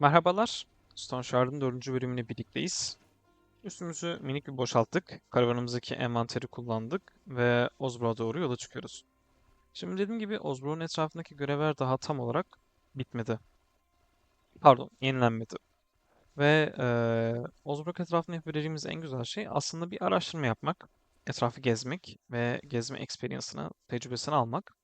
Merhabalar. Stone Shard'ın dördüncü bölümüyle birlikteyiz. Üstümüzü minik bir boşalttık. Karavanımızdaki envanteri kullandık ve Ozbro'a doğru yola çıkıyoruz. Şimdi dediğim gibi Ozbro'nun etrafındaki görevler daha tam olarak bitmedi. Pardon, yenilenmedi. Ve eee Ozbrock etrafında yapabileceğimiz en güzel şey aslında bir araştırma yapmak, etrafı gezmek ve gezme experience'ını, tecrübesini almak.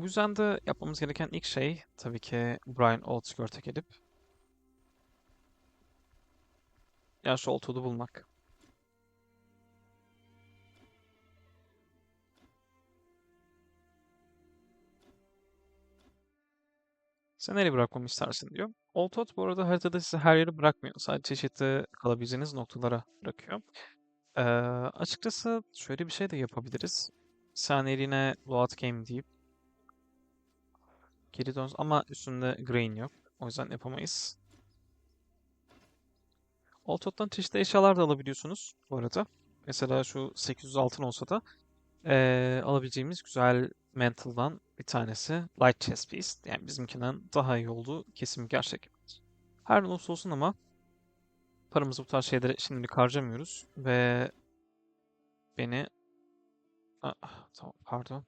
Bu yüzden de yapmamız gereken ilk şey tabii ki Brian Oldsworth'a gelip yaşlı Oltwood'u bulmak. Sen nereye bırakmamı istersin diyor. Oltwood bu arada haritada sizi her yere bırakmıyor. Sadece çeşitli kalabileceğiniz noktalara bırakıyor. Ee, açıkçası şöyle bir şey de yapabiliriz. Sen eline Load Game deyip geri dön ama üstünde grain yok. O yüzden yapamayız. Oltot'tan çeşitli eşyalar da alabiliyorsunuz bu arada. Mesela şu 800 altın olsa da eee, alabileceğimiz güzel Mental'dan bir tanesi Light Chest Piece. Yani bizimkinden daha iyi olduğu kesin bir gerçek. Her ne olursa olsun ama paramızı bu tarz şeylere şimdilik harcamıyoruz ve beni ah, tamam pardon.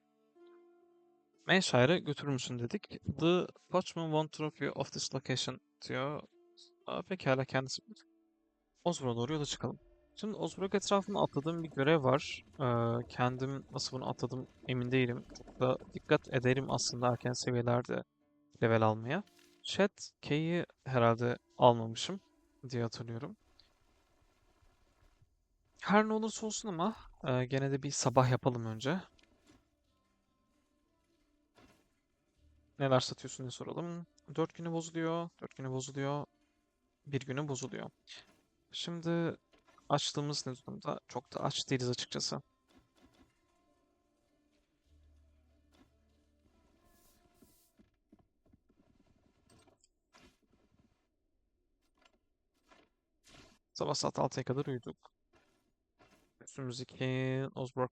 Mayshire'a götürür müsün dedik. The Watchman won trophy of this location diyor. Aa, pekala kendisi. Osbor'a doğru yola çıkalım. Şimdi Osborg etrafında atladığım bir görev var. Ee, kendim nasıl bunu atladım emin değilim. Çok da dikkat ederim aslında erken seviyelerde level almaya. Chat K'yi herhalde almamışım diye hatırlıyorum. Her ne olursa olsun ama e, gene de bir sabah yapalım önce. Neler satıyorsun diye soralım. 4 günü bozuluyor, 4 günü bozuluyor, bir günü bozuluyor. Şimdi açlığımız ne durumda? Çok da aç değiliz açıkçası. Sabah saat 6'ya kadar uyuduk. Üstümüzdeki Osborg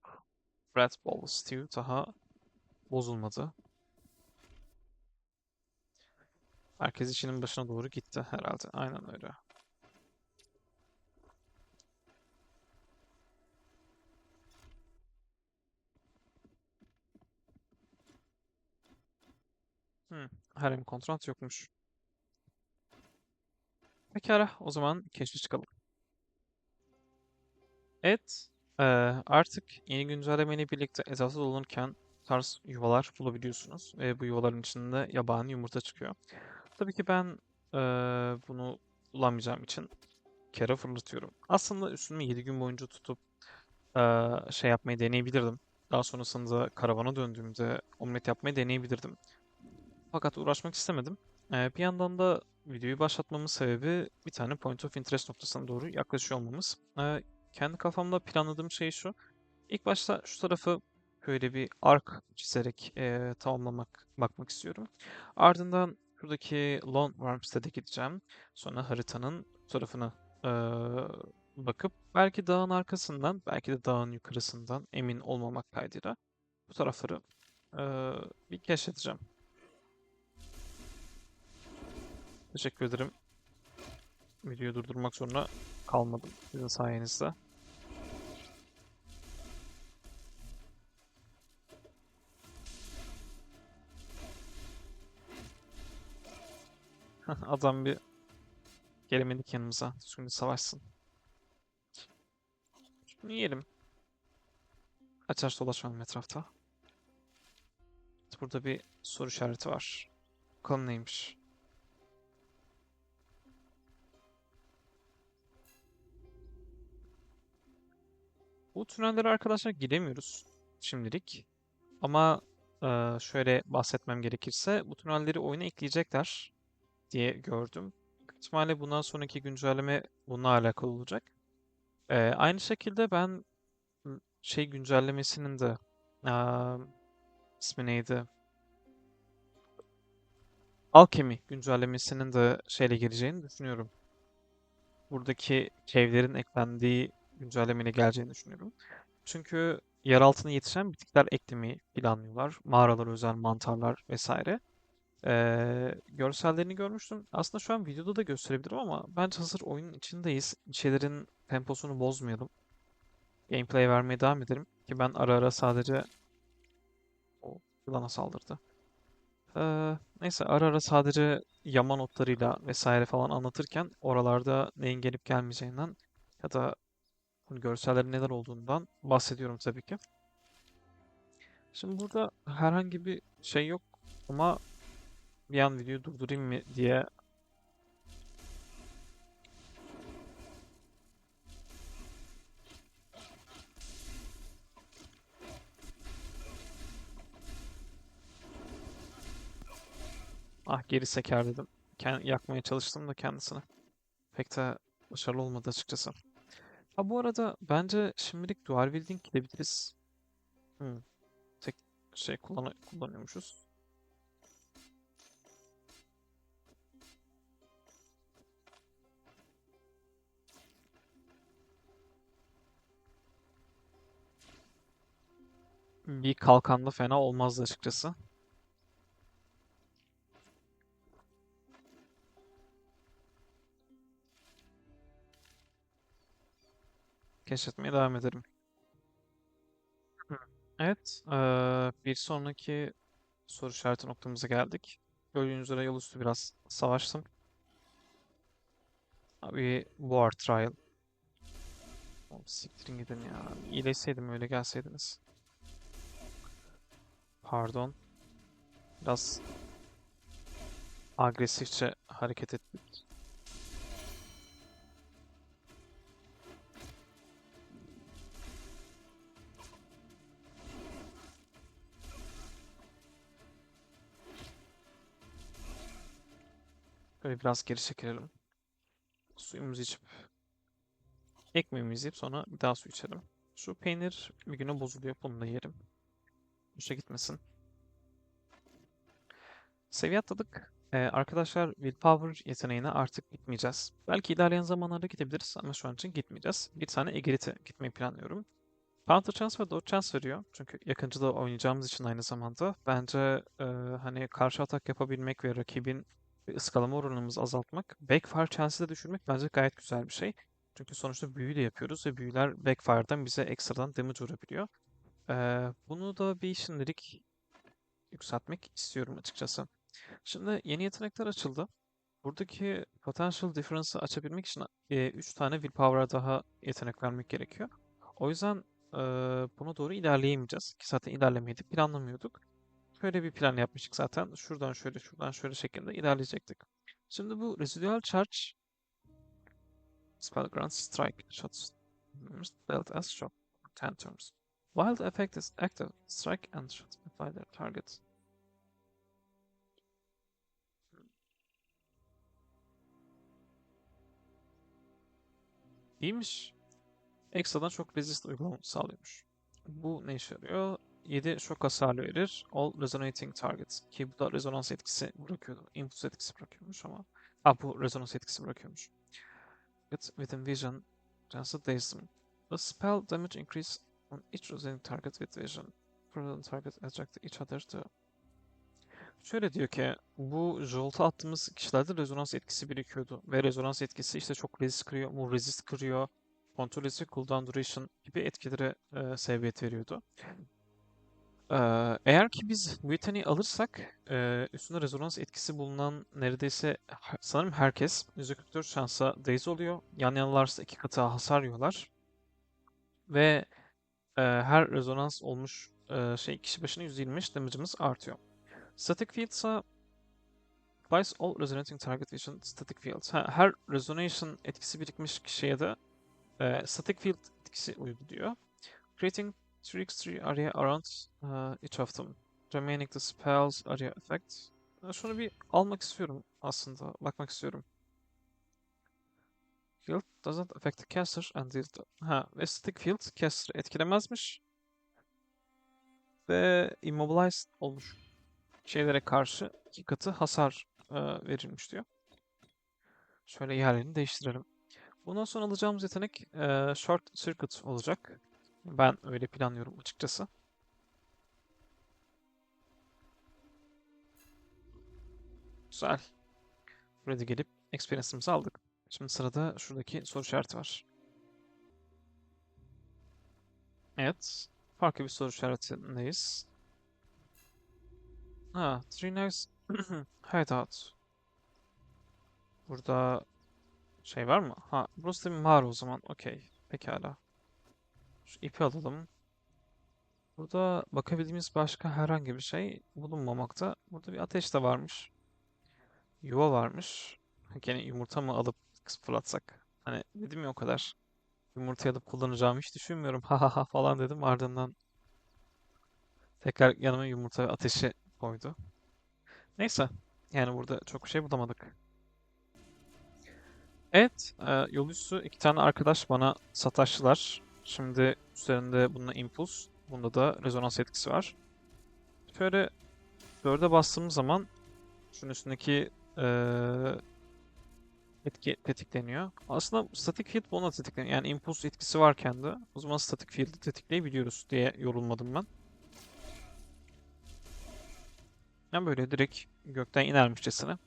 Red Ball Stew daha bozulmadı. Herkes işinin başına doğru gitti herhalde. Aynen öyle. Hmm, harem kontrat yokmuş. Pekala, o zaman keşfe çıkalım. Evet, eee, artık yeni güncellemeyle birlikte etrafta dolanırken tarz yuvalar bulabiliyorsunuz. Ve bu yuvaların içinde yabani yumurta çıkıyor. Tabii ki ben eee, bunu bulamayacağım için kere fırlatıyorum. Aslında üstümü 7 gün boyunca tutup eee, şey yapmayı deneyebilirdim. Daha sonrasında karavana döndüğümde omlet yapmayı deneyebilirdim. Fakat uğraşmak istemedim. Ee, bir yandan da videoyu başlatmamın sebebi bir tane point of interest noktasına doğru yaklaşıyor olmamız. Ee, kendi kafamda planladığım şey şu. İlk başta şu tarafı böyle bir ark çizerek e, tamamlamak, bakmak istiyorum. Ardından şuradaki Lone Wormstead'e gideceğim. Sonra haritanın tarafına e, bakıp belki dağın arkasından, belki de dağın yukarısından emin olmamak kaydıyla bu tarafları e, bir keşfedeceğim. Teşekkür ederim. Videoyu durdurmak zorunda kalmadım sizin sayenizde. Adam bir gelemedik yanımıza. Şimdi savaşsın. Şunu yiyelim. Açar dolaşmayalım etrafta. Burada bir soru işareti var. Bakalım neymiş. Bu tünellere arkadaşlar giremiyoruz şimdilik. Ama şöyle bahsetmem gerekirse bu tünelleri oyuna ekleyecekler diye gördüm. Büyük bundan sonraki güncelleme bununla alakalı olacak. Eee, aynı şekilde ben şey güncellemesinin de eee, ismi neydi? Alchemy güncellemesinin de şeyle geleceğini düşünüyorum. Buradaki cave'lerin eklendiği güncellemeyle geleceğini düşünüyorum. Çünkü yer altına yetişen bitkiler eklemeyi planlıyorlar. Mağaralar özel mantarlar vesaire. Görsellerini görmüştüm. Aslında şu an videoda da gösterebilirim ama bence hazır oyunun içindeyiz. Bir şeylerin temposunu bozmayalım. Gameplay vermeye devam edelim. Ki ben ara ara sadece... O yılana saldırdı. Ee, neyse ara ara sadece yama notlarıyla vesaire falan anlatırken oralarda neyin gelip gelmeyeceğinden ya da görsellerin neler olduğundan bahsediyorum tabii ki. Şimdi burada herhangi bir şey yok ama bir an videoyu durdurayım mı diye ah geri seker dedim. Ken- yakmaya çalıştım da kendisini. Pek de başarılı olmadı açıkçası. Ha bu arada bence şimdilik dual wielding gidebiliriz. Hmm, tek şey kullan kullanıyormuşuz. Bir kalkan da fena olmazdı açıkçası. Keşfetmeye devam ederim. Evet, bir sonraki soru işareti noktamıza geldik. Gördüğünüz üzere yol üstü biraz savaştım. Abi War Trial. Siktirin gidin ya. İyileşseydim öyle gelseydiniz. Pardon. Biraz agresifçe hareket ettik. Böyle biraz geri çekilelim. Suyumuzu içip ekmeğimizi yiyip sonra bir daha su içelim. Şu peynir bir güne bozuluyor. Bunu da yerim. Boşa gitmesin. Seviye atladık. Ee, arkadaşlar Willpower yeteneğine artık gitmeyeceğiz. Belki ilerleyen zamanlarda gidebiliriz ama şu an için gitmeyeceğiz. Bir tane Egrit'e gitmeyi planlıyorum. Counter Chance ve Dodge Chance veriyor. Çünkü yakıncıda oynayacağımız için aynı zamanda. Bence e, hani karşı atak yapabilmek ve rakibin ıskalama oranımızı azaltmak, backfire chance'i de düşürmek bence gayet güzel bir şey. Çünkü sonuçta büyü de yapıyoruz ve büyüler backfire'dan bize ekstradan damage vurabiliyor. Bunu da bir şimdilik yükseltmek istiyorum açıkçası. Şimdi yeni yetenekler açıldı. Buradaki potential difference'ı açabilmek için 3 tane willpower'a daha yetenek vermek gerekiyor. O yüzden e, buna doğru ilerleyemeyeceğiz. Ki zaten ilerlemeyi planlamıyorduk. Şöyle bir plan yapmıştık zaten. Şuradan şöyle, şuradan şöyle şeklinde ilerleyecektik. Şimdi bu residual charge spell grants strike shots dealt as shot 10 turns. While the effect is active, strike and shots apply their target. İyiymiş. Ekstradan çok resist uygulamamı sağlıyormuş. Bu ne işe yarıyor? 7 şok hasarı verir. All resonating targets. Ki bu da rezonans etkisi bırakıyordu. Impuls etkisi bırakıyormuş ama. Ah bu rezonans etkisi bırakıyormuş. Get within vision. Daze them. The spell damage increase on each resonating target with vision. Further target attract each other to Şöyle diyor ki bu jolt'a attığımız kişilerde rezonans etkisi birikiyordu. Ve rezonans etkisi işte çok resist kırıyor, mu resist kırıyor, kontrol etki, cooldown duration gibi etkilere e, sebebiyet veriyordu. Ee, eğer ki biz yeteneği alırsak e, üstünde rezonans etkisi bulunan neredeyse sanırım herkes %44 şansa daze oluyor. Yan yanalarsa iki katı hasar yiyorlar. Ve e, her rezonans olmuş e, şey kişi başına %25 damage'ımız artıyor. Static Field ise Applies all resonating target vision static fields. Ha, her resonation etkisi birikmiş kişiye de e, static field etkisi uyguluyor. Creating 3x3 area around uh, each of them. Remaining the spells area effect. Şunu bir almak istiyorum aslında. Bakmak istiyorum. Field doesn't affect the caster and the... Ha, ve static field caster'ı etkilemezmiş. Ve immobilized olmuş şeylere karşı iki katı hasar e, verilmiş diyor. Şöyle yerlerini değiştirelim. Bundan sonra alacağımız yetenek e, Short Circuit olacak. Ben öyle planlıyorum açıkçası. Güzel. Buraya da gelip experience'ımızı aldık. Şimdi sırada şuradaki soru işareti var. Evet. Farklı bir soru işaretindeyiz. Ha, Three Knives Hideout. Burada şey var mı? Ha, burası da bir mağara o zaman. Okey. Pekala. Şu ipi alalım. Burada bakabildiğimiz başka herhangi bir şey bulunmamakta. Burada bir ateş de varmış. Yuva varmış. Gene yumurta mı alıp fırlatsak? Hani dedim ya o kadar. Yumurtayı alıp kullanacağımı hiç düşünmüyorum. Ha ha ha falan dedim. Ardından tekrar yanıma yumurta ve ateşi koydu. Neyse. Yani burada çok bir şey bulamadık. Evet. E, yol üstü iki tane arkadaş bana sataştılar. Şimdi üzerinde bunda impuls. Bunda da rezonans etkisi var. Şöyle dörde bastığımız zaman şunun üstündeki eee, etki tetikleniyor. Aslında static field buna tetikleniyor. Yani impuls etkisi varken de o zaman static field'i tetikleyebiliyoruz diye yorulmadım ben. Yani böyle direkt gökten inermişçesine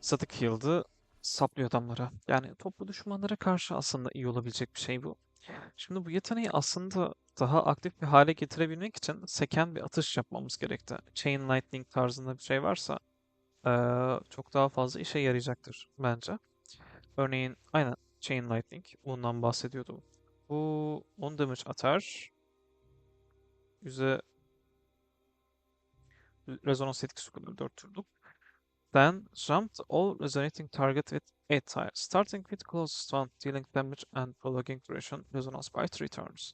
static field'ı saplıyor adamlara. Yani toplu düşmanlara karşı aslında iyi olabilecek bir şey bu. Şimdi bu yeteneği aslında daha aktif bir hale getirebilmek için seken bir atış yapmamız gerekti. Chain Lightning tarzında bir şey varsa çok daha fazla işe yarayacaktır bence. Örneğin aynen Chain Lightning bundan bahsediyordum. Bu 10 damage atar. Yüze rezonans etkisi kullanır 4 turluk. Then jump all resonating target with 8 tiles, starting with closest one, dealing damage and prolonging duration resonance by 3 turns.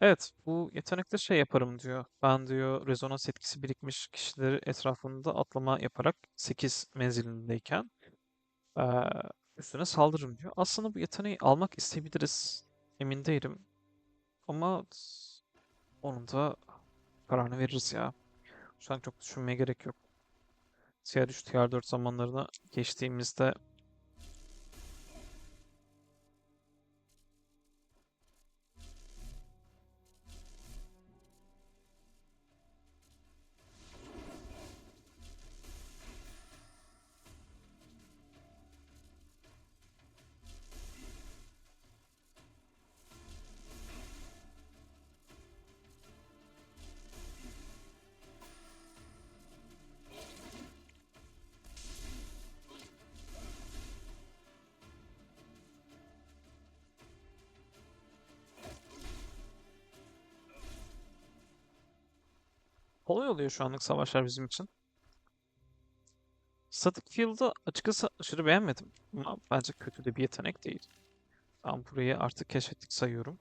Evet, bu yetenekte şey yaparım diyor. Ben diyor rezonans etkisi birikmiş kişileri etrafında atlama yaparak 8 menzilindeyken eee, üstüne saldırırım diyor. Aslında bu yeteneği almak isteyebiliriz. Emin değilim. Ama onun da kararını veririz ya. Şu an çok düşünmeye gerek yok. TR3, TR4 zamanlarına geçtiğimizde kolay oluyor şu anlık savaşlar bizim için. Static Field'ı açıkçası aşırı beğenmedim. Ama bence kötü de bir yetenek değil. Tamam burayı artık keşfettik sayıyorum.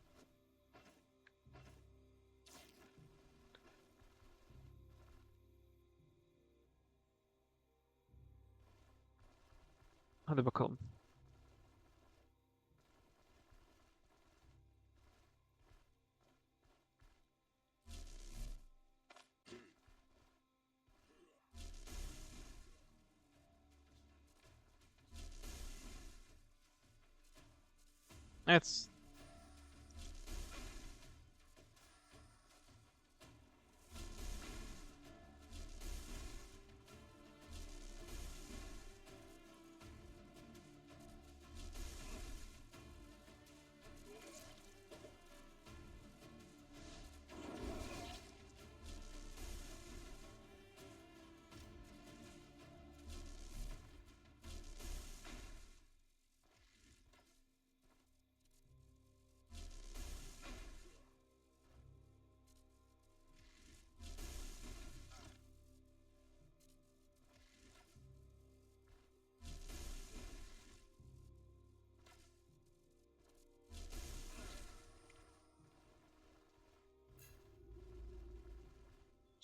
Hadi bakalım. Evet.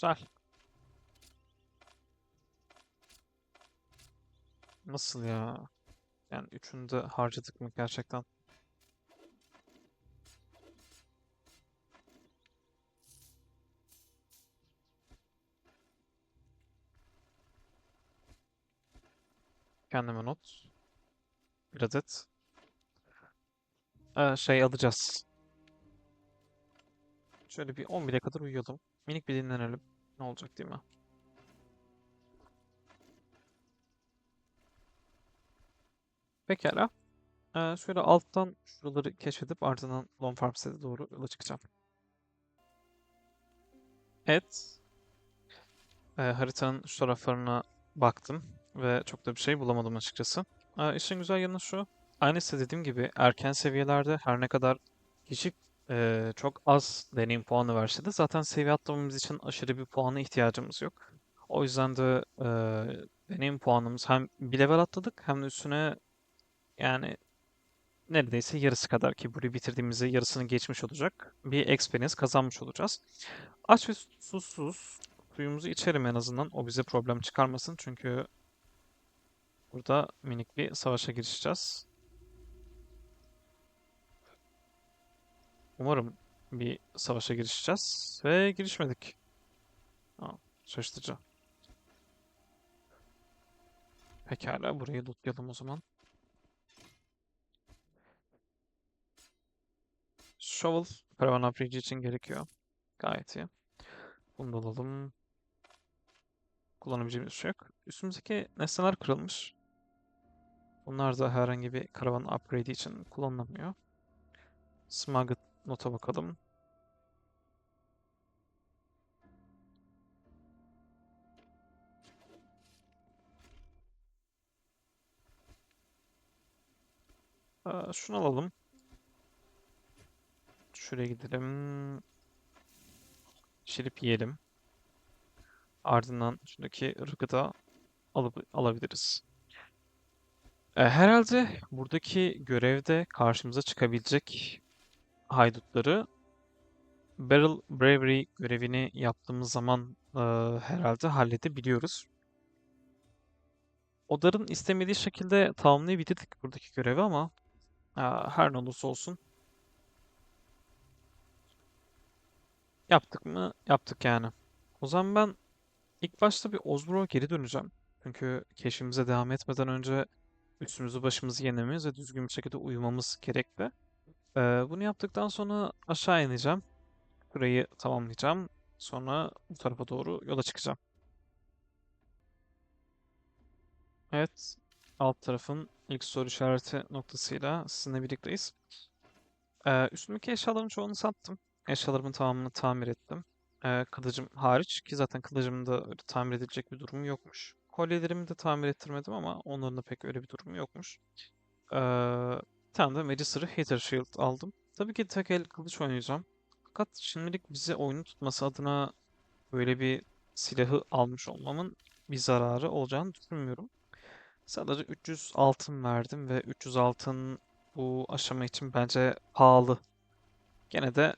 Güzel. Nasıl ya? Yani üçünü de harcadık mı gerçekten? Kendime not. Bir adet. Ee, şey alacağız. Şöyle bir 11'e kadar uyuyalım. Minik bir dinlenelim. Ne olacak değil mi? Pekala. Ee, şöyle alttan şuraları keşfedip ardından Lone Farmstead'e doğru yola çıkacağım. Evet. Ee, haritanın şu taraflarına baktım ve çok da bir şey bulamadım açıkçası. Ee, işin güzel yanı şu. Aynı dediğim gibi erken seviyelerde her ne kadar kişi e, çok az deneyim puanı verse de zaten seviye atlamamız için aşırı bir puana ihtiyacımız yok. O yüzden de e, deneyim puanımız hem bir level atladık hem de üstüne yani neredeyse yarısı kadar ki burayı bitirdiğimizde yarısını geçmiş olacak. Bir experience kazanmış olacağız. Aç ve susuz suyumuzu içerim en azından. O bize problem çıkarmasın çünkü burada minik bir savaşa girişeceğiz. Umarım bir savaşa girişeceğiz ve girişmedik. Şaşırtıcı. Pekala burayı lootlayalım o zaman. Shovel karavan upgrade için gerekiyor. Gayet iyi. Bunu da alalım. Kullanabileceğimiz şey yok. Üstümüzdeki nesneler kırılmış. Bunlar da herhangi bir karavan upgrade için kullanılamıyor. Smuggled nota bakalım. Aa, şunu alalım. Şuraya gidelim. Pişirip yiyelim. Ardından şuradaki ırkı da alıp alabiliriz. E, herhalde buradaki görevde karşımıza çıkabilecek haydutları Barrel Bravery görevini yaptığımız zaman e, herhalde halledebiliyoruz. Odar'ın istemediği şekilde tamamlayabilirdik buradaki görevi ama e, her ne olursa olsun yaptık mı? Yaptık yani. O zaman ben ilk başta bir Ozbro'ya geri döneceğim. Çünkü keşfimize devam etmeden önce üstümüzü başımızı yenmemiz ve düzgün bir şekilde uyumamız gerekli. Ee, bunu yaptıktan sonra aşağı ineceğim. Burayı tamamlayacağım. Sonra bu tarafa doğru yola çıkacağım. Evet, alt tarafın ilk soru işareti noktasıyla sizinle birlikteyiz. Ee, üstümdeki eşyaların çoğunu sattım. Eşyalarımın tamamını tamir ettim. Ee, kılıcım hariç ki zaten kılıcımda öyle tamir edilecek bir durum yokmuş. Kolyelerimi de tamir ettirmedim ama onların da pek öyle bir durumu yokmuş. Ee, tane de Magister Hater Shield aldım. Tabii ki tek el kılıç oynayacağım. Fakat şimdilik bize oyunu tutması adına böyle bir silahı almış olmamın bir zararı olacağını düşünmüyorum. Sadece 300 altın verdim ve 300 altın bu aşama için bence pahalı. Gene de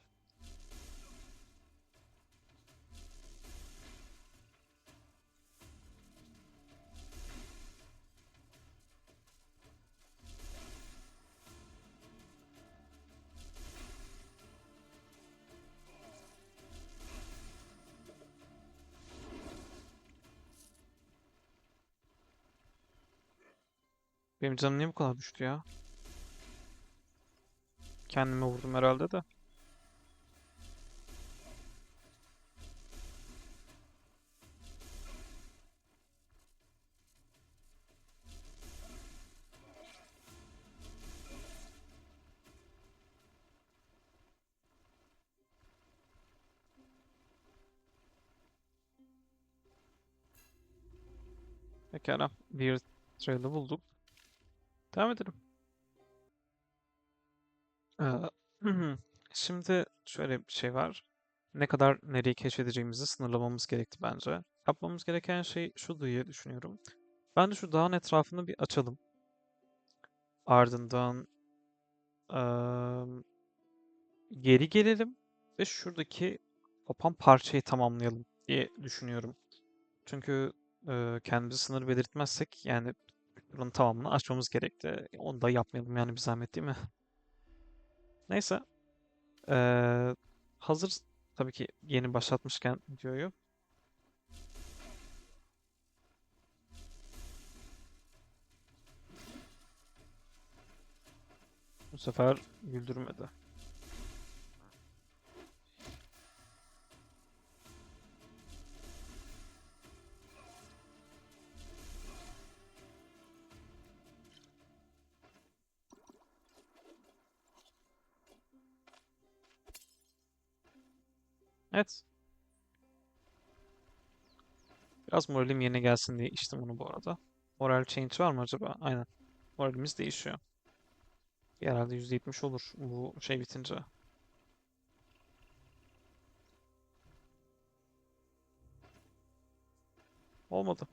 benim canım niye bu kadar düştü ya? Kendime vurdum herhalde de. Pekala. Bir trail'ı bulduk. Devam edelim. Ee, Şimdi şöyle bir şey var. Ne kadar nereyi keşfedeceğimizi sınırlamamız gerekti bence. Yapmamız gereken şey şu diye düşünüyorum. Bence şu dağın etrafını bir açalım. Ardından eee, geri gelelim ve şuradaki kopan parçayı tamamlayalım diye düşünüyorum. Çünkü eee kendimize sınır belirtmezsek yani buranın tamamını açmamız gerekti. Onu da yapmayalım yani bir zahmet değil mi? Neyse. Eee, hazır tabii ki yeni başlatmışken videoyu. Bu sefer güldürmedi. Evet. Biraz moralim yerine gelsin diye içtim onu bu arada. Moral change var mı acaba? Aynen. Moralimiz değişiyor. Herhalde %70 olur bu şey bitince. Olmadı.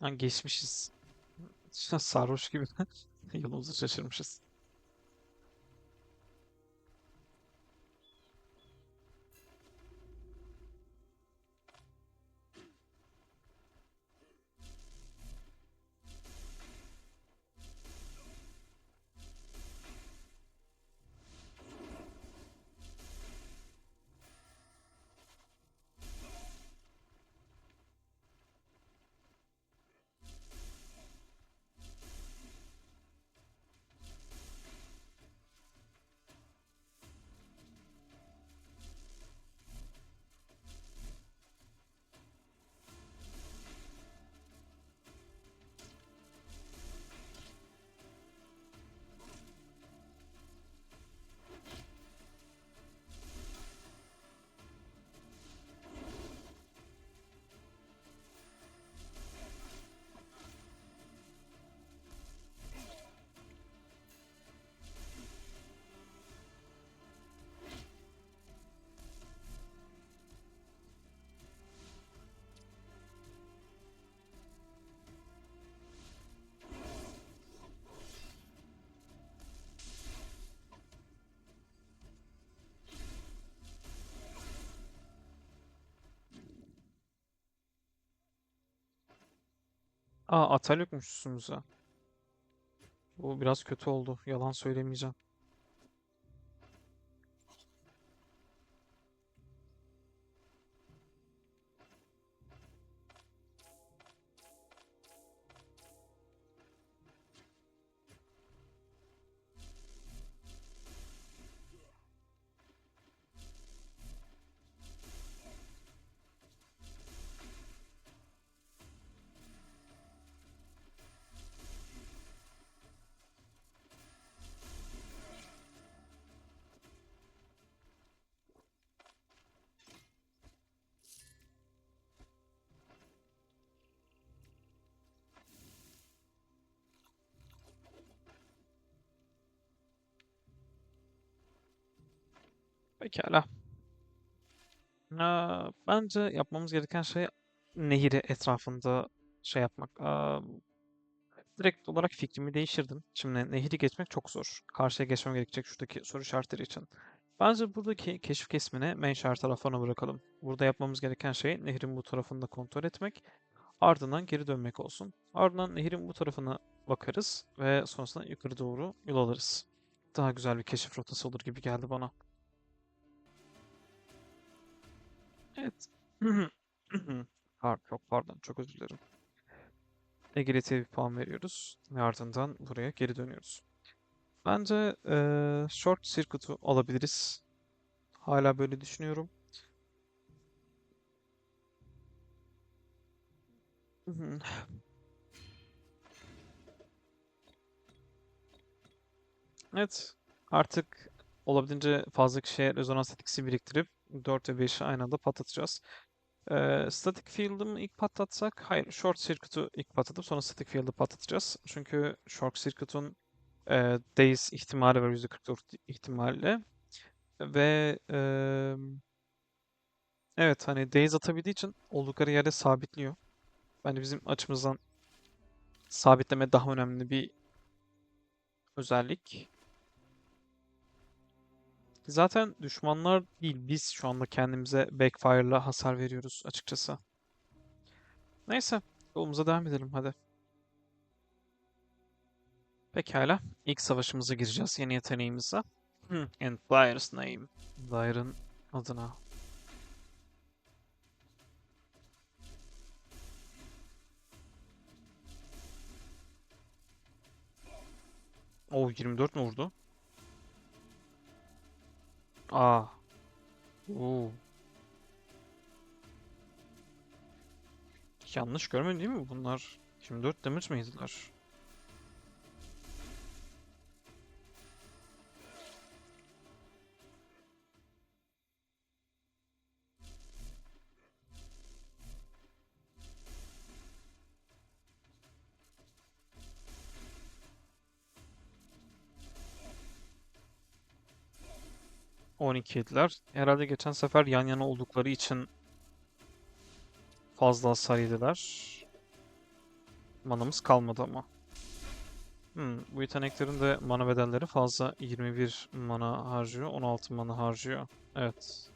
Ha, geçmişiz. Sarhoş gibi yolumuzu şaşırmışız. Aa atal yokmuş üstümüze. Bu biraz kötü oldu. Yalan söylemeyeceğim. Pekala. Aa, bence yapmamız gereken şey nehri etrafında şey yapmak. Aa, direkt olarak fikrimi değiştirdim. Şimdi nehri geçmek çok zor. Karşıya geçmem gerekecek şuradaki soru işaretleri için. Bence buradaki keşif kesmini main şehir tarafına bırakalım. Burada yapmamız gereken şey nehrin bu tarafını da kontrol etmek. Ardından geri dönmek olsun. Ardından nehrin bu tarafına bakarız ve sonrasında yukarı doğru yol alırız. Daha güzel bir keşif rotası olur gibi geldi bana. Evet. Pardon, çok pardon, çok özür dilerim. Egaliteye bir puan veriyoruz ve ardından buraya geri dönüyoruz. Bence eee, short circuit'u alabiliriz. Hala böyle düşünüyorum. Evet. Artık olabildiğince fazla kişiye rezonans etkisi biriktirip 4 ve 5'i aynı anda patlatacağız. Ee, static field'ı mı ilk patlatsak? Hayır, short circuit'u ilk patlatıp sonra static field'ı patlatacağız. Çünkü short circuit'un e, daze ihtimali var %44 ihtimalle. Ve e, evet hani daze atabildiği için oldukları yerde sabitliyor. Bence bizim açımızdan sabitleme daha önemli bir özellik. Zaten düşmanlar değil, biz şu anda kendimize backfire'la hasar veriyoruz açıkçası. Neyse, yolumuza devam edelim hadi. Pekala, ilk savaşımıza gireceğiz yeni yeteneğimizle. In Fire's name. Fire'ın adına. O 24 mi vurdu? Aa. Oo. Yanlış görmedim değil mi? Bunlar 24 damage mi yediler? 12 yediler. Herhalde geçen sefer yan yana oldukları için fazla hasar yediler. Manamız kalmadı ama. Hmm, bu yeteneklerin de mana bedelleri fazla. 21 mana harcıyor, 16 mana harcıyor. Evet.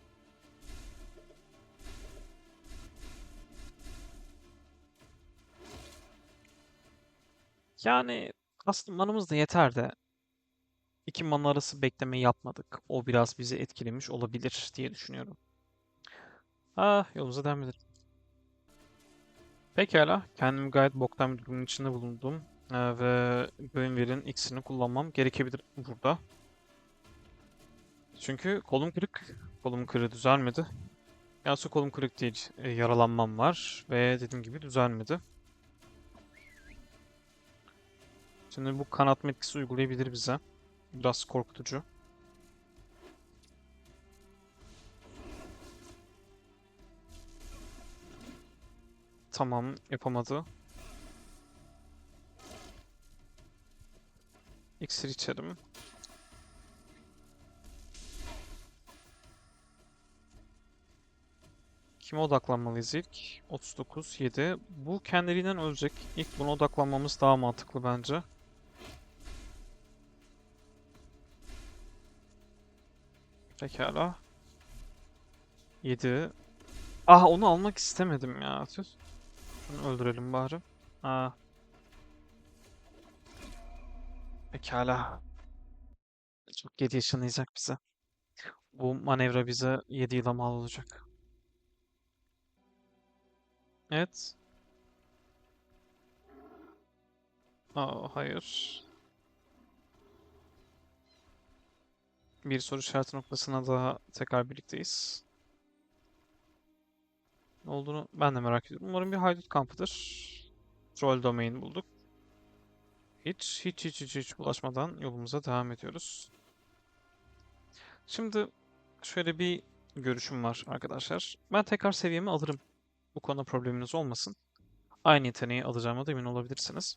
Yani aslında manamız da yeter de iki mana arası bekleme yapmadık. O biraz bizi etkilemiş olabilir diye düşünüyorum. Ah, yolumuza devam edelim. Pekala, kendimi gayet boktan bir durumun içinde bulundum. Ee, ve Gwenver'in iksirini kullanmam gerekebilir burada. Çünkü kolum kırık. Kolum kırığı düzelmedi. Yalnız kolum kırık değil, e, yaralanmam var ve dediğim gibi düzelmedi. Şimdi bu kanatma etkisi uygulayabilir bize. Biraz korkutucu. Tamam, yapamadı. İksir içerim. Kime odaklanmalıyız ilk? 39, 7. Bu kendiliğinden ölecek. İlk buna odaklanmamız daha mantıklı bence. Pekala. 7. Ah onu almak istemedim ya. Tüh. Şunu öldürelim bari. Aa. Pekala. Çok 7 yaşanayacak bize. Bu manevra bize 7 yıla mal olacak. Evet. Aa, hayır. Bir soru işareti noktasına daha tekrar birlikteyiz. Ne olduğunu ben de merak ediyorum. Umarım bir haydut kampıdır. Troll domain bulduk. Hiç, hiç, hiç, hiç, hiç bulaşmadan yolumuza devam ediyoruz. Şimdi şöyle bir görüşüm var arkadaşlar. Ben tekrar seviyemi alırım. Bu konuda probleminiz olmasın. Aynı yeteneği alacağıma da emin olabilirsiniz.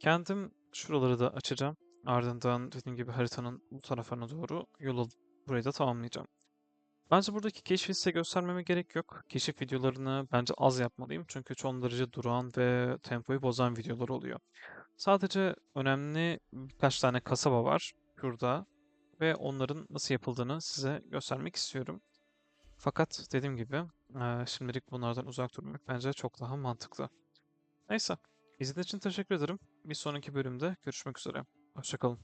Kendim şuraları da açacağım. Ardından dediğim gibi haritanın bu tarafına doğru yol alıp burayı da tamamlayacağım. Bence buradaki keşfi size göstermeme gerek yok. Keşif videolarını bence az yapmalıyım. Çünkü son derece durağan ve tempoyu bozan videolar oluyor. Sadece önemli birkaç tane kasaba var şurada ve onların nasıl yapıldığını size göstermek istiyorum. Fakat dediğim gibi eee, şimdilik bunlardan uzak durmak bence çok daha mantıklı. Neyse, izlediğiniz için teşekkür ederim. Bir sonraki bölümde görüşmek üzere. Hoşçakalın.